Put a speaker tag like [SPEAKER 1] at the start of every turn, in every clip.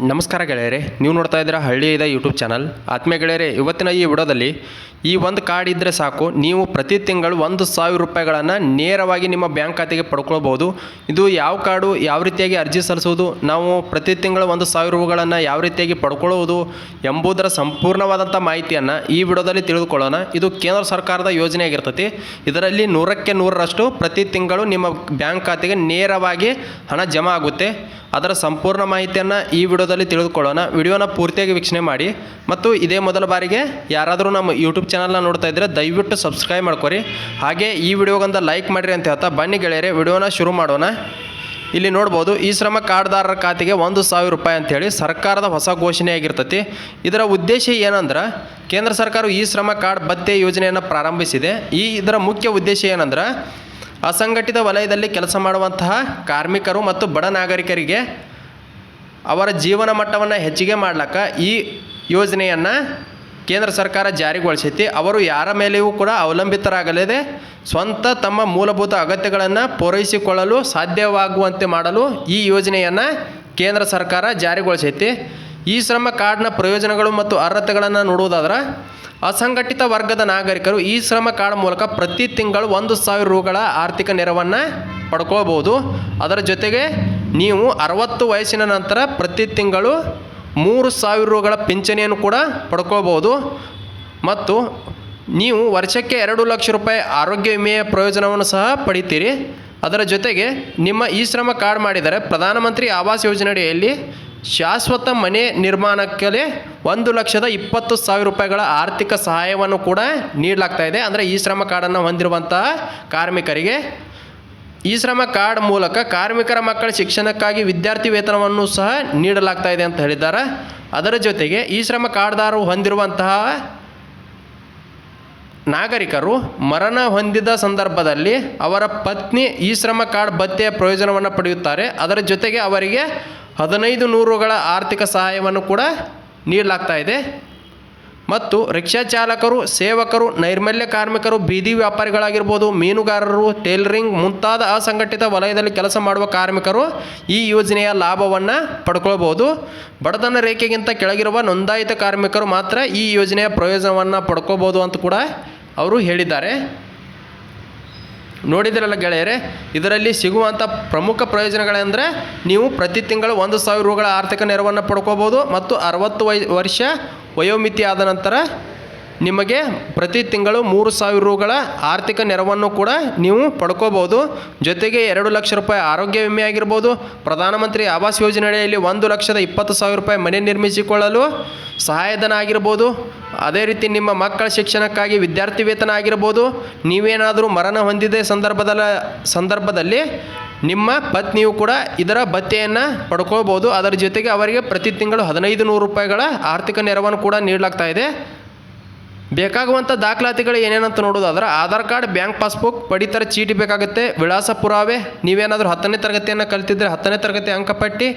[SPEAKER 1] ನಮಸ್ಕಾರ ಗೆಳೆಯರೆ, ನೀವು ನೋಡ್ತಾ ಇದ್ದೀರಾ ಇದೆ ಯೂಟ್ಯೂಬ್ ಚಾನಲ್ ಆತ್ಮೀಯ ಗೆಳೆಯರೆ, ಇವತ್ತಿನ ಈ ವಿಡಿಯೋದಲ್ಲಿ ಈ ಒಂದು ಕಾರ್ಡ್ ಇದ್ದರೆ ಸಾಕು. ನೀವು ಪ್ರತಿ ತಿಂಗಳು ಒಂದು ಸಾವಿರ ರೂಪಾಯಿಗಳನ್ನು ನೇರವಾಗಿ ನಿಮ್ಮ ಬ್ಯಾಂಕ್ ಖಾತೆಗೆ ಪಡ್ಕೊಳ್ಬೋದು ಇದು ಯಾವ ಕಾರ್ಡು ಯಾವ ರೀತಿಯಾಗಿ ಅರ್ಜಿ ಸಲ್ಲಿಸುವುದು, ನಾವು ಪ್ರತಿ ತಿಂಗಳು ಒಂದು ಸಾವಿರ ರೂಪಾಯಿಗಳನ್ನು ಯಾವ ರೀತಿಯಾಗಿ ಪಡ್ಕೊಳ್ಳುವುದು ಎಂಬುದರ ಸಂಪೂರ್ಣವಾದಂಥ ಮಾಹಿತಿಯನ್ನು ಈ ವಿಡಿಯೋದಲ್ಲಿ ತಿಳಿದುಕೊಳ್ಳೋಣ. ಇದು ಕೇಂದ್ರ ಸರ್ಕಾರದ ಯೋಜನೆ ಆಗಿರ್ತೈತಿ ಇದರಲ್ಲಿ ನೂರಕ್ಕೆ ನೂರರಷ್ಟು ಪ್ರತಿ ತಿಂಗಳು ನಿಮ್ಮ ಬ್ಯಾಂಕ್ ಖಾತೆಗೆ ನೇರವಾಗಿ ಹಣ ಜಮಾ ಆಗುತ್ತೆ. ಅದರ ಸಂಪೂರ್ಣ ಮಾಹಿತಿಯನ್ನು ಈ ವಿಡಿಯೋದಲ್ಲಿ ತಿಳಿದುಕೊಳ್ಳೋಣ. ವಿಡಿಯೋನ ಪೂರ್ತಿಯಾಗಿ ವೀಕ್ಷಣೆ ಮಾಡಿ. ಮತ್ತು ಇದೇ ಮೊದಲ ಬಾರಿಗೆ ಯಾರಾದರೂ ನಮ್ಮ ಯೂಟ್ಯೂಬ್ ಚಾನಲ್ನ ನೋಡ್ತಾ ಇದ್ದರೆ ದಯವಿಟ್ಟು ಸಬ್ಸ್ಕ್ರೈಬ್ ಮಾಡ್ಕೊರಿ. ಹಾಗೆ ಈ ವಿಡಿಯೋಗೊಂದು ಲೈಕ್ ಮಾಡಿರಿ ಅಂತ ಹೇಳ್ತಾ ಬನ್ನಿ ಗೆಳೆಯರೆ, ವಿಡಿಯೋನ ಶುರು ಮಾಡೋಣ. ಇಲ್ಲಿ ನೋಡ್ಬೋದು, ಈ ಶ್ರಮ ಕಾರ್ಡ್ದಾರರ ಖಾತೆಗೆ ಒಂದು ಸಾವಿರ ರೂಪಾಯಿ ಅಂತೇಳಿ ಸರ್ಕಾರದ ಹೊಸ ಘೋಷಣೆ ಆಗಿರ್ತೈತಿ. ಇದರ ಉದ್ದೇಶ ಏನಂದ್ರೆ, ಕೇಂದ್ರ ಸರ್ಕಾರವು ಈ ಶ್ರಮ ಕಾರ್ಡ್ ಭತ್ತೆ ಯೋಜನೆಯನ್ನು ಪ್ರಾರಂಭಿಸಿದೆ. ಈ ಇದರ ಮುಖ್ಯ ಉದ್ದೇಶ ಏನಂದ್ರೆ, ಅಸಂಘಟಿತ ವಲಯದಲ್ಲಿ ಕೆಲಸ ಮಾಡುವಂತಹ ಕಾರ್ಮಿಕರು ಮತ್ತು ಬಡ ನಾಗರಿಕರಿಗೆ ಅವರ ಜೀವನ ಮಟ್ಟವನ್ನು ಹೆಚ್ಚಿಗೆ ಮಾಡ್ಲಿಕ್ಕೆ ಈ ಯೋಜನೆಯನ್ನು ಕೇಂದ್ರ ಸರ್ಕಾರ ಜಾರಿಗೊಳಿಸೈತಿ. ಅವರು ಯಾರ ಮೇಲೆಯೂ ಕೂಡ ಅವಲಂಬಿತರಾಗಲಿದೆ. ಸ್ವಂತ ತಮ್ಮ ಮೂಲಭೂತ ಅಗತ್ಯಗಳನ್ನು ಪೂರೈಸಿಕೊಳ್ಳಲು ಸಾಧ್ಯವಾಗುವಂತೆ ಮಾಡಲು ಈ ಯೋಜನೆಯನ್ನು ಕೇಂದ್ರ ಸರ್ಕಾರ ಜಾರಿಗೊಳಿಸೈತಿ. ಈ ಶ್ರಮ ಕಾರ್ಡ್ನ ಪ್ರಯೋಜನಗಳು ಮತ್ತು ಅರ್ಹತೆಗಳನ್ನು ನೋಡುವುದಾದ್ರೆ, ಅಸಂಘಟಿತ ವರ್ಗದ ನಾಗರಿಕರು ಈ ಶ್ರಮ ಕಾರ್ಡ್ ಮೂಲಕ ಪ್ರತಿ ತಿಂಗಳು ಒಂದು ಸಾವಿರ ರೂಗಳ ಆರ್ಥಿಕ ನೆರವನ್ನು ಪಡ್ಕೋಬೋದು ಅದರ ಜೊತೆಗೆ ನೀವು ಅರವತ್ತು ವಯಸ್ಸಿನ ನಂತರ ಪ್ರತಿ ತಿಂಗಳು ಮೂರು ಸಾವಿರ ರೂಗಳ ಪಿಂಚಣಿಯನ್ನು ಕೂಡ ಪಡ್ಕೋಬೋದು ಮತ್ತು ನೀವು ವರ್ಷಕ್ಕೆ ಎರಡು ಲಕ್ಷ ರೂಪಾಯಿ ಆರೋಗ್ಯ ವಿಮೆಯ ಪ್ರಯೋಜನವನ್ನು ಸಹ ಪಡಿತೀರಿ. ಅದರ ಜೊತೆಗೆ ನಿಮ್ಮ ಈ ಶ್ರಮ ಕಾರ್ಡ್ ಮಾಡಿದರೆ ಪ್ರಧಾನಮಂತ್ರಿ ಆವಾಸ್ ಯೋಜನೆಯಡಿಯಲ್ಲಿ ಶಾಶ್ವತ ಮನೆ ನಿರ್ಮಾಣಕ್ಕೆ ಒಂದು ಲಕ್ಷದ ಇಪ್ಪತ್ತು ಸಾವಿರ ರೂಪಾಯಿಗಳ ಆರ್ಥಿಕ ಸಹಾಯವನ್ನು ಕೂಡ ನೀಡಲಾಗ್ತಾ ಇದೆ. ಅಂದರೆ ಈ ಶ್ರಮ ಕಾರ್ಡನ್ನು ಹೊಂದಿರುವಂತಹ ಕಾರ್ಮಿಕರಿಗೆ ಈ ಶ್ರಮ ಕಾರ್ಡ್ ಮೂಲಕ ಕಾರ್ಮಿಕರ ಮಕ್ಕಳ ಶಿಕ್ಷಣಕ್ಕಾಗಿ ವಿದ್ಯಾರ್ಥಿ ವೇತನವನ್ನು ಸಹ ನೀಡಲಾಗ್ತಾ ಇದೆ ಅಂತ ಹೇಳಿದ್ದಾರೆ. ಅದರ ಜೊತೆಗೆ ಈ ಶ್ರಮ ಕಾರ್ಡ್ದಾರರು ಹೊಂದಿರುವಂತಹ ನಾಗರಿಕರು ಮರಣ ಹೊಂದಿದ ಸಂದರ್ಭದಲ್ಲಿ ಅವರ ಪತ್ನಿ ಈ ಶ್ರಮ ಕಾರ್ಡ್ ಭತ್ಯೆಯ ಪ್ರಯೋಜನವನ್ನು ಪಡೆಯುತ್ತಾರೆ. ಅದರ ಜೊತೆಗೆ ಅವರಿಗೆ ಹದಿನೈದು ನೂರುಗಳ ಆರ್ಥಿಕ ಸಹಾಯವನ್ನು ಕೂಡ ನೀಡಲಾಗ್ತಾ ಇದೆ. ಮತ್ತು ರಿಕ್ಷಾ ಚಾಲಕರು, ಸೇವಕರು, ನೈರ್ಮಲ್ಯ ಕಾರ್ಮಿಕರು, ಬೀದಿ ವ್ಯಾಪಾರಿಗಳಾಗಿರ್ಬೋದು, ಮೀನುಗಾರರು, ಟೇಲರಿಂಗ್ ಮುಂತಾದ ಅಸಂಘಟಿತ ವಲಯದಲ್ಲಿ ಕೆಲಸ ಮಾಡುವ ಕಾರ್ಮಿಕರು ಈ ಯೋಜನೆಯ ಲಾಭವನ್ನು ಪಡ್ಕೊಳ್ಬೋದು. ಬಡತನ ರೇಖೆಗಿಂತ ಕೆಳಗಿರುವ ನೋಂದಾಯಿತ ಕಾರ್ಮಿಕರು ಮಾತ್ರ ಈ ಯೋಜನೆಯ ಪ್ರಯೋಜನವನ್ನು ಪಡ್ಕೋಬೋದು ಅಂತ ಕೂಡ ಅವರು ಹೇಳಿದ್ದಾರೆ. ನೋಡಿದಿರಲ್ಲ ಗೆಳೆಯರೆ, ಇದರಲ್ಲಿ ಸಿಗುವಂಥ ಪ್ರಮುಖ ಪ್ರಯೋಜನಗಳೆಂದರೆ ನೀವು ಪ್ರತಿ ತಿಂಗಳು ಒಂದು ಸಾವಿರ ರೂಗಳ ಆರ್ಥಿಕ ನೆರವನ್ನು ಪಡ್ಕೋಬೋದು ಮತ್ತು ಅರವತ್ತು ವೈ, ವರ್ಷ ವಯೋಮಿತಿ ಆದ ನಂತರ ನಿಮಗೆ ಪ್ರತಿ ತಿಂಗಳು ಮೂರು ಸಾವಿರ ರೂಗಳ ಆರ್ಥಿಕ ನೆರವನ್ನು ಕೂಡ ನೀವು ಪಡ್ಕೋಬೋದು ಜೊತೆಗೆ ಎರಡು ಲಕ್ಷ ರೂಪಾಯಿ ಆರೋಗ್ಯ ವಿಮೆ ಆಗಿರ್ಬೋದು. ಪ್ರಧಾನಮಂತ್ರಿ ಆವಾಸ್ ಯೋಜನೆಯಲ್ಲಿ ಒಂದು ಲಕ್ಷದ ಇಪ್ಪತ್ತು ಸಾವಿರ ರೂಪಾಯಿ ಮನೆ ನಿರ್ಮಿಸಿಕೊಳ್ಳಲು ಸಹಾಯಧನ ಆಗಿರ್ಬೋದು. ಅದೇ ರೀತಿ ನಿಮ್ಮ ಮಕ್ಕಳ ಶಿಕ್ಷಣಕ್ಕಾಗಿ ವಿದ್ಯಾರ್ಥಿ ವೇತನ ಆಗಿರ್ಬೋದು. ನೀವೇನಾದರೂ ಮರಣ ಹೊಂದಿದೆ ಸಂದರ್ಭದಲ್ಲ, ಸಂದರ್ಭದಲ್ಲಿ ನಿಮ್ಮ ಪತ್ನಿಯು ಕೂಡ ಇದರ ಭತ್ಯೆಯನ್ನು ಪಡ್ಕೋಬೋದು ಅದರ ಜೊತೆಗೆ ಅವರಿಗೆ ಪ್ರತಿ ತಿಂಗಳು ಹದಿನೈದು ನೂರು ರೂಪಾಯಿಗಳ ಆರ್ಥಿಕ ನೆರವನ್ನು ಕೂಡ ನೀಡಲಾಗ್ತಾ ಇದೆ. ಬೇಕಾಗುವಂಥ ದಾಖಲಾತಿಗಳು ಏನೇನಂತ ನೋಡೋದಾದ್ರೆ ಆಧಾರ್ ಕಾರ್ಡ್, ಬ್ಯಾಂಕ್ ಪಾಸ್ಬುಕ್, ಪಡಿತರ ಚೀಟಿ ಬೇಕಾಗುತ್ತೆ. ವಿಳಾಸ ಪುರಾವೆ, ನೀವೇನಾದರೂ ಹತ್ತನೇ ತರಗತಿಯನ್ನು ಕಲಿತಿದ್ರೆ ಹತ್ತನೇ ತರಗತಿ ಅಂಕಪಟ್ಟಿ,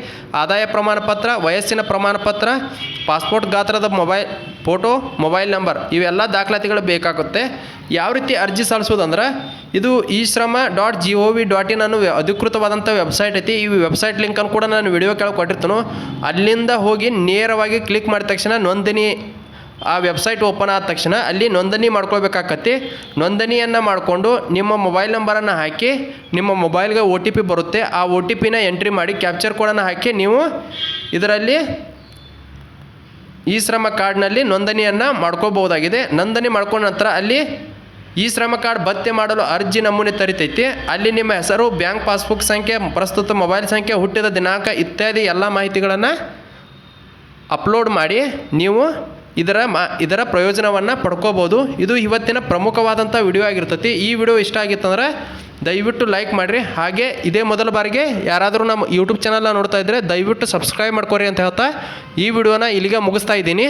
[SPEAKER 1] ಆದಾಯ ಪ್ರಮಾಣ ಪತ್ರ ವಯಸ್ಸಿನ ಪ್ರಮಾಣ ಪತ್ರ ಪಾಸ್ಪೋರ್ಟ್ ಗಾತ್ರದ ಮೊಬೈಲ್, ಫೋಟೋ, ಮೊಬೈಲ್ ನಂಬರ್ ಇವೆಲ್ಲ ದಾಖಲಾತಿಗಳು ಬೇಕಾಗುತ್ತೆ. ಯಾವ ರೀತಿ ಅರ್ಜಿ ಸಲ್ಲಿಸೋದಂದ್ರೆ ಇದು e Shram dot g o v dot in ಅನ್ನೋ ಅಧಿಕೃತವಾದಂಥ ವೆಬ್ಸೈಟ್ ಐತಿ. ಈ ವೆಬ್ಸೈಟ್ ಲಿಂಕನ್ನು ಕೂಡ ನಾನು ವಿಡಿಯೋ ಕೆಳಗೆ ಕೊಟ್ಟಿರ್ತೀನಿ. ಅಲ್ಲಿಂದ ಹೋಗಿ ನೇರವಾಗಿ ಕ್ಲಿಕ್ ಮಾಡಿದ ತಕ್ಷಣ ನೋಂದಣಿ ಆ ವೆಬ್ಸೈಟ್ ಓಪನ್ ಆದ ತಕ್ಷಣ ಅಲ್ಲಿ ನೋಂದಣಿ ಮಾಡ್ಕೊಳ್ಬೇಕಾಕತಿ ನೋಂದಣಿಯನ್ನು ಮಾಡಿಕೊಂಡು ನಿಮ್ಮ ಮೊಬೈಲ್ ನಂಬರನ್ನು ಹಾಕಿ, ನಿಮ್ಮ ಮೊಬೈಲ್ಗೆ ಒ ಟಿ ಪಿ ಬರುತ್ತೆ. ಆ ಒ ಟಿ ಪಿನ ಎಂಟ್ರಿ ಮಾಡಿ ಕ್ಯಾಪ್ಚರ್ ಕೋಡನ್ನು ಹಾಕಿ ನೀವು ಇದರಲ್ಲಿ ಈ ಶ್ರಮ ಕಾರ್ಡ್ನಲ್ಲಿ ನೋಂದಣಿಯನ್ನು ಮಾಡ್ಕೋಬಹುದಾಗಿದೆ. ನೋಂದಣಿ ಮಾಡ್ಕೊಂಡ ನಂತರ ಅಲ್ಲಿ ಈ ಶ್ರಮ ಕಾರ್ಡ್ ಭತ್ಯೆ ಮಾಡಲು ಅರ್ಜಿ ನಮೂನೆ ತರಿತೈತಿ. ಅಲ್ಲಿ ನಿಮ್ಮ ಹೆಸರು ಬ್ಯಾಂಕ್ ಪಾಸ್ಬುಕ್ ಸಂಖ್ಯೆ, ಪ್ರಸ್ತುತ ಮೊಬೈಲ್ ಸಂಖ್ಯೆ, ಹುಟ್ಟಿದ ದಿನಾಂಕ ಇತ್ಯಾದಿ ಎಲ್ಲ ಮಾಹಿತಿಗಳನ್ನು ಅಪ್ಲೋಡ್ ಮಾಡಿ ನೀವು ಇದರ ಮಾ, ಇದರ ಪ್ರಯೋಜನವನ್ನು ಪಡ್ಕೋಬೋದು. ಇದು ಇವತ್ತಿನ ಪ್ರಮುಖವಾದಂಥ ವಿಡಿಯೋ ಆಗಿರ್ತೈತಿ. ಈ ವಿಡಿಯೋ ಇಷ್ಟ ಆಗಿತ್ತಂದ್ರೆ ದಯವಿಟ್ಟು ಲೈಕ್ ಮಾಡಿರಿ. ಹಾಗೆ ಇದೇ ಮೊದಲ ಬಾರಿಗೆ ಯಾರಾದರೂ ನಮ್ಮ ಯೂಟ್ಯೂಬ್ ಚಾನಲ್ನ ನೋಡ್ತಾ ಇದ್ದರೆ ದಯವಿಟ್ಟು ಸಬ್ಸ್ಕ್ರೈಬ್ ಮಾಡ್ಕೊರಿ ಅಂತ ಹೇಳ್ತಾ ಈ ವಿಡಿಯೋನ ಇಲ್ಲಿಗೆ ಮುಗಿಸ್ತಾ ಇದ್ದೀನಿ.